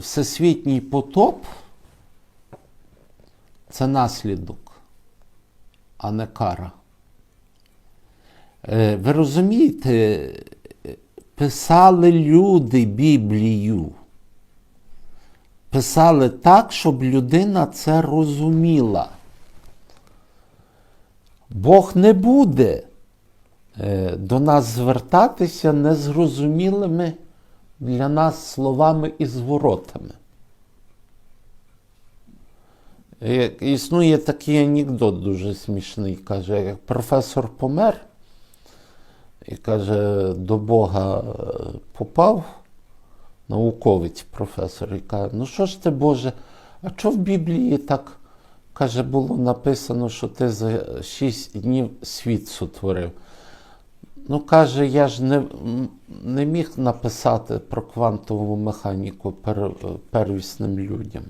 всесвітній потоп це наслідок, а не кара. Е, Ви розумієте, е, писали люди Біблію. Писали так, щоб людина це розуміла. Бог не буде е, до нас звертатися незрозумілими для нас словами і зворотами. Е, Існує такий анекдот дуже смішний. Каже, як професор помер і каже, до Бога е, попав науковець професор і каже, ну що ж ти, Боже, а що в Біблії так каже, було написано, що ти за шість днів світ сотворив? Ну, каже, я ж не, не міг написати про квантову механіку пер, первісним людям.